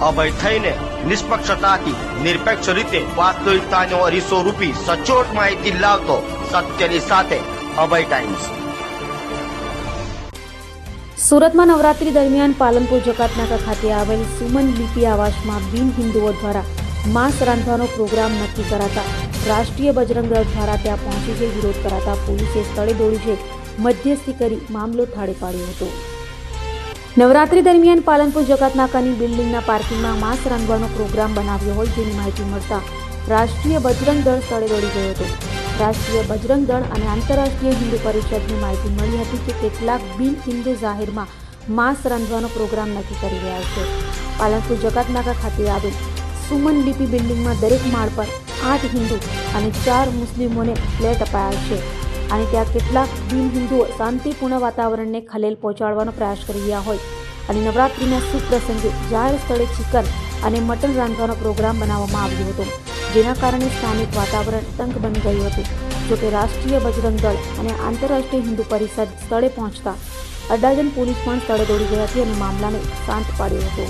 અભય થઈને નિષ્પક્ષતાથી, નિરપેક્ષ રીતે વાસ્તવિકતાનો અરીસો રૂપી સચોટ માહિતી લાવતો સત્યની સાથે અભય ટાઈમ્સ. સુરતમાં નવરાત્રી દરમિયાન પાલનપુર જકાતનાકા ખાતે આવેલ સુમન લિપિ આવાસમાં બિન હિન્દુઓ દ્વારા માંસ રાંધવાનો પ્રોગ્રામ નક્કી કરાતા રાષ્ટ્રીય બજરંગ દળ દ્વારા ત્યાં પહોંચી જઈ વિરોધ કરાતા પોલીસે સ્થળે દોડી જઈ મધ્યસ્થી કરી મામલો થાળે પાડ્યો હતો. નવરાત્રી દરમિયાન પાલનપુર જકાતનાકાની બિલ્ડિંગના પાર્કિંગમાં માંસ રાંધવાનો પ્રોગ્રામ બનાવ્યો હોય જેની માહિતી મળતા રાષ્ટ્રીય બજરંગ દળ સ્થળે દોડી ગયો હતો. રાષ્ટ્રીય બજરંગ દળ અને આંતરરાષ્ટ્રીય હિન્દુ પરિષદની માહિતી મળી હતી કે કેટલાક બિન હિન્દુ જાહેરમાં માંસ રાંધવાનો પ્રોગ્રામ નક્કી કરી રહ્યા છે. પાલનપુર જકાતનાકા ખાતે આવેલ સુમન લિપિ બિલ્ડિંગમાં દરેક માળ પર આઠ હિન્દુ અને ચાર મુસ્લિમોને ફ્લેટ અપાયા છે. અને ત્યાં કેટલાક બિન હિન્દુઓ શાંતિપૂર્ણ વાતાવરણને ખલેલ પહોંચાડવાનો પ્રયાસ કરી રહ્યા હોય. અને નવરાત્રિના શુભ પ્રસંગે જાહેર સ્થળે ચિકન અને મટન રાંધવાનો પ્રોગ્રામ બનાવવામાં આવ્યો હતો, જેના કારણે સ્થાનિક વાતાવરણ તંગ બની ગયું હતું. જોકે રાષ્ટ્રીય બજરંગ દળ અને આંતરરાષ્ટ્રીય હિન્દુ પરિષદ સ્થળે પહોંચતા અડાજન પોલીસ પણ સ્થળે દોડી ગઈ હતી અને મામલાને શાંત પાડ્યો હતો.